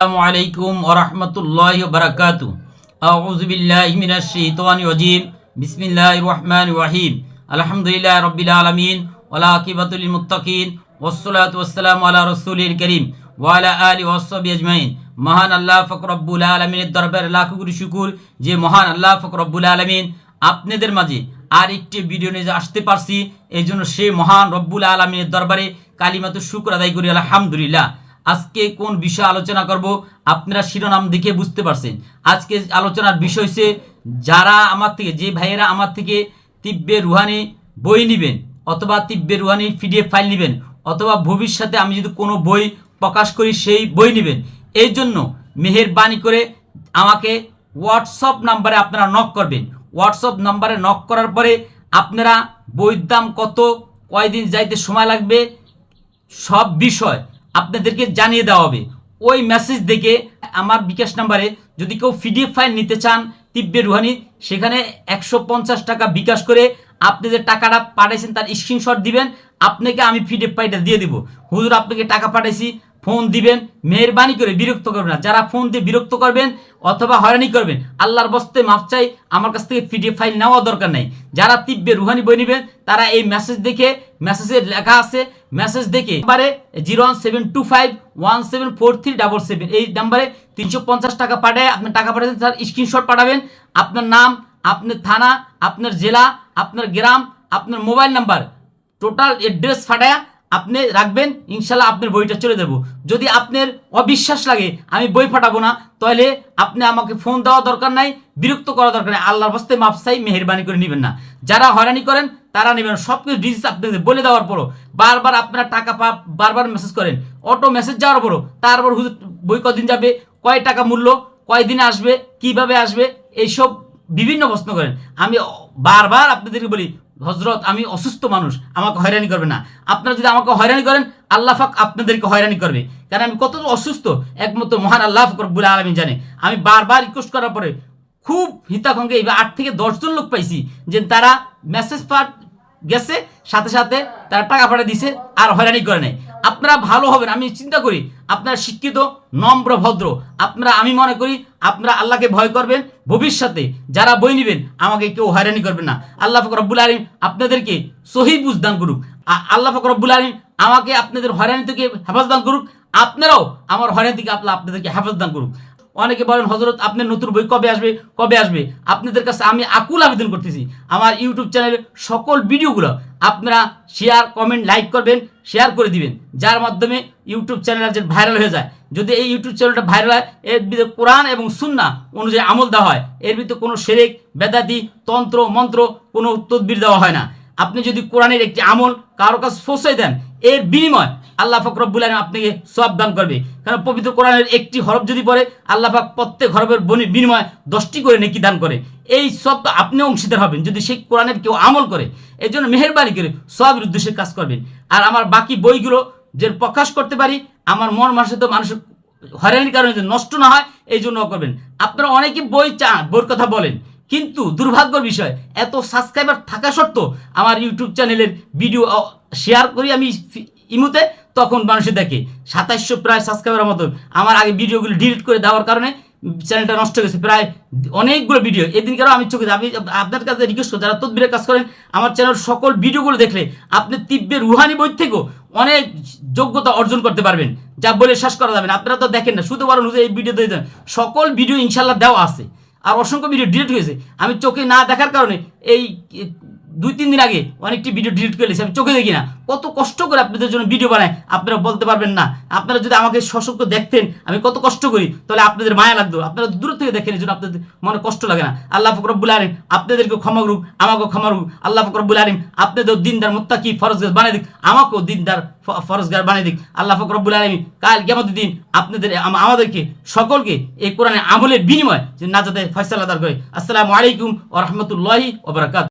আল্লাহ যে মহান আল্লাহ আপনাদের মাঝে আর একটি ভিডিও নিয়ে আসতে পারছি। এই জন্য সে মহান রব্বুল আলমিনের দরবারে কালিমাতো শুক্র আদায় করি। আলহামদুলিল্লাহ। আজকে কোন বিষয় আলোচনা করব? আপনারা শিরোনাম দেখে বুঝতে পারছেন। আজকে আলোচনার বিষয় হচ্ছে, যারা আমার থেকে, যে ভাইয়েরা আমার থেকে তিব্বে রুহানি বই নেবেন, অথবা তিব্বে রুহানি পিডিএফ ফাইল নেবেন, অথবা ভবিষ্যতে আমি যদি কোনো বই প্রকাশ করি, সেই বই নেবেন। এই জন্য মেহেরবানি করে আমাকে হোয়াটসঅ্যাপ নাম্বারে আপনারা নক করবেন। হোয়াটসঅ্যাপ নাম্বারে নক করার পরে আপনারা বইয়ের দাম কত, কয়দিন যাইতে সময় লাগবে, সব বিষয় আপনাদেরকে জানিয়ে দেওয়া হবে। ওই মেসেজ দেখে আমার বিকাশ নাম্বারে যদি কেউ পিডিএফ ফাইল নিতে চান, তিব্বে রুহানি, সেখানে একশো পঞ্চাশ টাকা বিকাশ করে আপনি যে টাকাটা পাঠাইছেন তার স্ক্রিনশট দিবেন, আপনাকে আমি পিডিএফ ফাইলটা দিয়ে দিব। হুজুর, আপনাকে টাকা পাঠাইছি ফোন দিবেন, মেহরবানি করে বিরক্ত করবেন না। যারা ফোন দিয়ে বিরক্ত করবেন অথবা হয়রানি করবেন, আল্লাহর বস্তে মাপ চাই, আমার কাছ থেকে পিডিএফ ফাইল নেওয়া দরকার নেই। যারা তিব্বে রুহানি বই নেবেন, তারা এই মেসেজ দেখে মেসেজে লেখা আছে মেসেজ দেখে নাম্বারে zero one seven two five one seven four three double seven এই নাম্বারে তিনশো পঞ্চাশ টাকা পাঠায় আপনি টাকা পাঠাচ্ছেন তার স্ক্রিনশট পাঠাবেন। আপনার নাম, আপনার থানা, আপনার জেলা, আপনার গ্রাম, আপনার মোবাইল নাম্বার টোটাল অ্যাড্রেস ফাটায়া আপনি রাখবেন, ইনশাল্লাহ আপনার বইটা চলে দেবো যদি আপনার অবিশ্বাস লাগে, আমি বই ফাটাবো না, তাহলে আপনি আমাকে ফোন দেওয়া দরকার নাই, বিরক্ত করা দরকার নেই, আল্লাহর বস্তে মাপসাই মেহরবানি করে নেবেন না। যারা হয়রানি করেন, তারা নেবেন সব কিছু ডিজিট আপনাদের বলে দেওয়ার পরও বারবার আপনারা টাকা পা, বারবার মেসেজ করেন। অটো মেসেজ যাওয়ার পরও তারপর হুজুর, বই কদিন যাবে, কয় টাকা মূল্য, কয় দিনে আসবে, কীভাবে আসবে, এইসব বিভিন্ন প্রশ্ন করেন। আমি বারবার আপনাদেরকে বলি হজরত আমি অসুস্থ মানুষ, আমাকে হয়রানি করবে না। আপনারা যদি আমাকে হয়রানি করেন, আল্লাহ ফাক আপনাদেরকে হয়রানি করবে। কারণ আমি কত অসুস্থ? একমাত্র মহান আল্লাহ বলে আলমী জানে। আমি বারবার রিকোয়েস্ট করার পরে খুব হিতাকঙ্গে এবার আট থেকে দশজন লোক পাইছি যে তারা মেসেজ পাঠ গেছে, সাথে সাথে তারা টাকা পাঠিয়ে দিছে, আর হয়রানি করে নেয় আপনারা ভালো হবেন, আমি চিন্তা করি, আপনারা শিক্ষিত, নম্র, ভদ্র। আপনারা, আমি মনে করি, আপনারা আল্লাহকে ভয় করবেন, ভবিষ্যতে যারা বই নেবেন, আমাকে কেউ হয়রানি করবেন না। আল্লাহ ফকর রব্বুল আলম আপনাদেরকে সহি বুঝদান করুক। আল্লাহ ফকর রব্বুল আলম আমাকে আপনাদের হয়রানি থেকে হেফাজ দান করুক। আপনারাও আমার হয়রানি থেকে আল্লাহ আপনাদেরকে হেফাজ দান করুক। অনেকে বলেন হজরত আপনার নতুন বই কবে আসবে? কবে আসবে? আপনাদের কাছে আমি আকুল আবেদন করতেছি। আমার ইউটিউব চ্যানেলে সকল ভিডিওগুলো আপনারা শেয়ার কমেন্ট লাইক করবেন শেয়ার করে দিবেন, যার মাধ্যমে ইউটিউব চ্যানেল যে ভাইরাল হয়ে যায়। যদি এই ইউটিউব চ্যানেলটা ভাইরাল হয়, এর ভিতরে কোরআন এবং সুন্না অনুযায়ী আমল দেওয়া হয়, এর ভিতরে কোনো সেরেক বেদাতি, তন্ত্র, মন্ত্র, কোনো তদবির দেওয়া হয় না। আপনি যদি কোরআনের একটি আমল কারও কাছে ফসে দেন, এর বিনিময় আল্লাহ পাক রব্বুল আলম আপনাকে সব দান করবে। কারণ পবিত্র কোরআনের একটি হরফ যদি পড়ে, আল্লাহ পাক প্রত্যেক হরফের বনি বিনিময় দশটি করে নেকি দান করে। এই সব তো আপনি অংশীদার হবেন, যদি সেই কোরআনের কেউ আমল করে এই জন্য মেহরবানি করে সবের উদ্দেশ্যে কাজ করবেন। আর আমার বাকি বইগুলো যে প্রকাশ করতে পারি, আমার মন মাসে তো মানুষের হয়রানির কারণে যে নষ্ট না হয়, এই জন্য করবেন। আপনারা অনেকে বই চান, বইয়ের কথা বলেন, কিন্তু দুর্ভাগ্যর বিষয়, এত সাবস্ক্রাইবার থাকা সত্ত্বেও আমার ইউটিউব চ্যানেলের ভিডিও শেয়ার করি আমি ইমুতে, তখন মানুষে দেখে। সাতাইশশো প্রায় সাবস্ক্রাইবারের মতো। আমার আগে ভিডিওগুলো ডিলিট করে দেওয়ার কারণে চ্যানেলটা নষ্ট হয়ে প্রায় অনেকগুলো ভিডিও। এদিনকারও আমি চোখে আমি আপনার কাছে রিকোয়েস্ট করি যারা তদবিরের কাজ করেন, আমার চ্যানেল সকল ভিডিওগুলো দেখলে আপনি তিব্বে রুহানি বই থেকেও অনেক যোগ্যতা অর্জন করতে পারবেন। যা বলে শেষ করা যাবে না। আপনারা তো দেখেন না, শুধু বরং এই ভিডিও দিয়ে দেন। সকল ভিডিও ইনশাল্লাহ দেওয়া আছে। আর অসংখ্য ভিডিও ডিলিট হয়েছে। আমি চোখে না দেখার কারণে এই দুই তিন দিন আগে অনেকটি ভিডিও ডিলিট করে আমি চোখে দেখি না। কত কষ্ট করে আপনাদের জন্য ভিডিও বানাই আপনারা বলতে পারবেন না। আপনারা যদি আমাকে সশক্ত দেখতেন, আমি কত কষ্ট করি, তাহলে আপনাদের মায়া লাগতো। আপনারা দূর থেকে দেখেন, এই জন্য আপনাদের মনে কষ্ট লাগে না। আল্লাহ ফকরবুল আলিম আপনাদেরকে ক্ষমা করুক, আমাকেও ক্ষমা করুক। আল্লাহ ফকরবুল আলিম আপনাদের দিনদার মোত্তাকি ফরজগার বানিয়ে দিক, আমাকেও দিনদার ফরজগার বানিয়ে দিক। আল্লাহ ফকরবুল আলমী কাল কেমন দিন আপনাদের আমাদেরকে সকলকে এই কোরআনে আমলের বিনিময় যে নাজাতে ফয়সালা দার করে আসসালামু আলাইকুম ও রহমতুল্লাহি ওবরাকাত